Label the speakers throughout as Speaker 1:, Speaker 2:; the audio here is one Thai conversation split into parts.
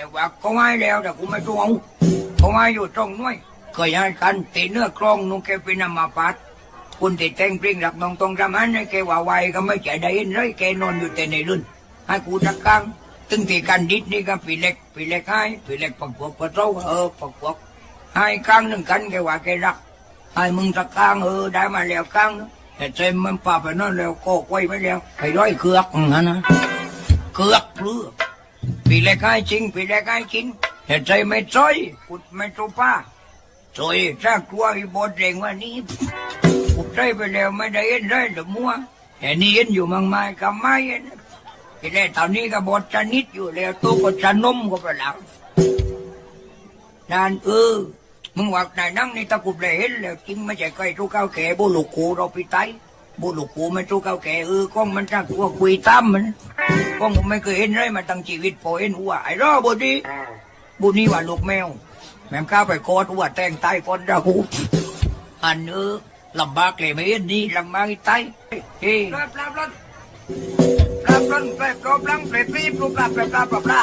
Speaker 1: แต่ว่าก็ไม่แล้วแต่กูไม่รู้เอาเขาไม่อยู่ตรงนู้นเคยให้กันตีเนื้อกลองนุ่งแกเป็นอามาปัดคุณติดแต่งเพลงรักน้องตรงรำหันให้แกว่าไวก็ไม่ใจได้ยินเลยแกนอนอยู่แต่ในรุ่นให้กูตะกังตึงตีกันดิดนี่ก็ปีเล็กปีเล็กให้ปีเล็กปักพวกปะเจ้าเออปักพวกให้กังหนึ่งกันแกว่าแกรักให้มึงตะกางเออได้มาแล้วกางแต่ใจมันป่าไปนั่นแล้วก็ไว้ไปแล้วไอ้ร้อยเกือกงั้นนะเกือกเรือ ปีแรกให้จริงปีแรกให้จริงแต่ใจไม่ใจกุดไม่ตัวป้าใจถ้ากลัวอ้บดเร่งว่านี้กุดใจไปแล้วไม่ได้เห็นได้หรือมัวแต่นี่เห็นอยู่มังไม่ก็ไม่เห็นทีแรกตอนนี้ก็บดจะนิดอยู่แล้วตัวก็จะนุ่มก็ไปแล้วนานเออมึงว่าไหนนั่งในตะกุบเลยเห็นแล้วจริงไม่ใช่ใครทุกข้าวแก่บุลูกกูเราไปไต บุลูกกูไม่ทุกข้าวแก่เออกล้องมันจักตัวคุยตามมันกล้องผมไม่เคยเห็นเลยมาตั้งชีวิตพอเห็นหัวไอ้รอบุดีบุนี่ว่าลูกแมว แม่ข้าไปโคตรหัวแต่งไตคนดากูอันเออลำบากเลยไม่เห็นนี่ลำบากอีไตเฮ้ยปลาปลาปลาปลาปลาปลาปลาปลาปลาปลาปลาปลาปลาปลาปลาปลา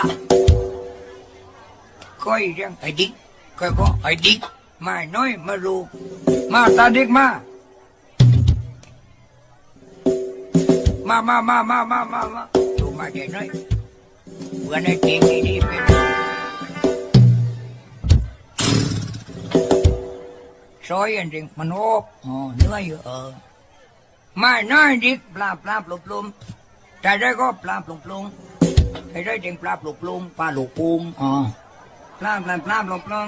Speaker 1: ก้อยเรียงไอ้ดิกก้อยก็ไอ้ดิกมาน้อยมาลูมาตาดิกมา มามามามามามามาดูมาเดี๋ยวน้อยเพื่อนไอ้จริงนี่นี่เป็นซอยอันจริงมันโอบอ๋อเนื้ออยู่เออมาน้อยดิกปลาปลาปลุกปลุมแต่ได้ก็ปลาปลุกปลุงไอ้ได้จริงปลาปลุกปลุงปลาหลุกปุงอ๋อปลาปลาปลาปลาปลา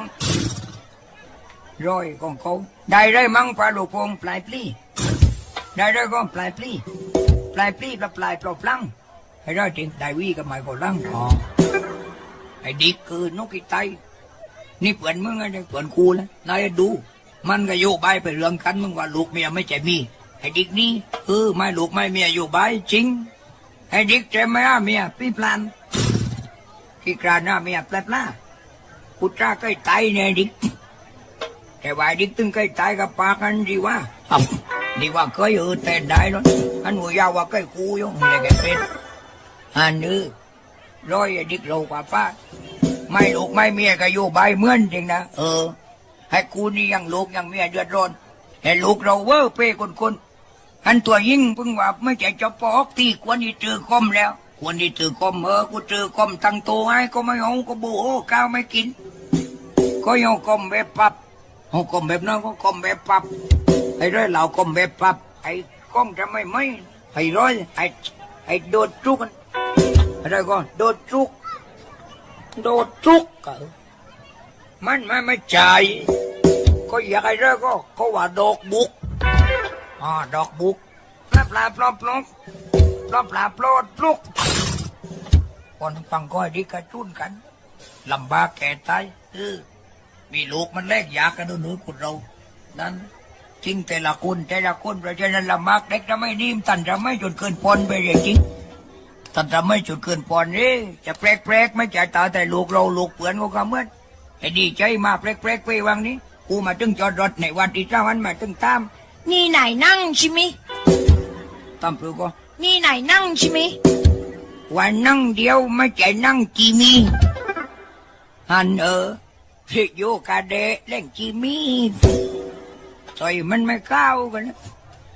Speaker 1: ร้อยของเขาได้ได้มั่งปลาลูกโป่งปลายปลีได้ได้ก็ปลายปลี ลายปลีปลาปลายปลาปลังให้ได้จริงได้วีกับไม้ก็ลังอ๋อไอ้ดิกคือนกอีไตนี่เปิดมึงไอ้เปิดกูแล้วนายดู มันก็โยบายไปเรื่องกันมึงว่าลูกเมียไม่ใจมีไอ้ดิกนี่เออไม่ลูกไม่เมียโยบายจริงไอ้ดิกใจไม่อาเมียพี่พลันที่กราหน้าเมียแปลปลากูจ้าใกล้ตายแน่ดิแต่ว่าดิกตึงใกล้ตายกับปากันดีว่า ดีว่าเคยเออแต่ได้แล้วอันหัวยาวว่าใกล้กูยงเนี่ยแกเป็นอันนี้ร้อยดิกโลกว่าป้าไม่ลูกไม่เมียก็อยู่ใบเหมือนจริงนะเออ ให้กูนี่ยังลูกยังเมียเดือดร้อนแต่ลูกเราเวอร์เป้คนคนๆอันตัวยิ่งเพิ่งว่าไม่ใช่จบปอกที่ควรที่เจอคมแล้ว ควรที่เจอคมเออกูเจอคมตั้งโตวให้ก็ไม่เอาก็บูโอ้ข้าวไม่กิน ก็ยังคมแบบปับเอาคมแบบนั้นก็คอมแบบปับ ไอ้ร้อยเหล่าคอมแบบปับไอ้กล้องทำไมไม่ไอ้ร้อยไอ้ไอ้โดดจุกกันอะไรก็โดดจุก โดดจุกก็มันไม่ไม่ใจก็อยากไอ้ร้อยก็ก็ว่าดอกบุกอ่าดอกบุกปลาปลาปลาปลาปลาปลาปลาปลุกคนฟังก็ดีกระจุนกันลำบากแก่ตายเออมีลูกมันแลกยากกันดูหนูคุณเรานั้น จริงแต่ละคนแต่ละคนเพราะฉะนั้นลำบากเด็กจะไม่นิ่มตันจะไม่จนเกินปอนไปเลยจริงตันจะไม่จนเกินปอนนี่จะแปลกแปลกๆไม่จ่ายตาแต่ลูกเราลูกเปือนก็คำเหมือนไอ้ดีใจมาแปลกแปลกๆไปวังนี้กูมาตึงจอดรถในวันที่เจ้าวันมาตึงตาม
Speaker 2: นี่ไหนนั่งใช่ไหม
Speaker 1: ตามปลูกก็
Speaker 2: นี่ไหนนั่งใช่ไหม
Speaker 1: วันนั่งเดียวไม่ใช่นั่งจีมีฮันเออพริกโยกาเดะเล่นจีมี તો એ મન મેં કા આવું ગણે?